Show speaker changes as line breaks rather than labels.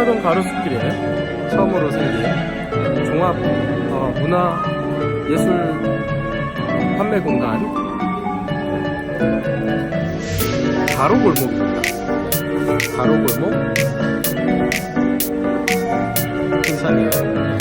신사동 가로수길에 처음으로 생긴 종합 어, 문화 예술 판매 공간 가로골목입니다. 가로골목 괜찮네요.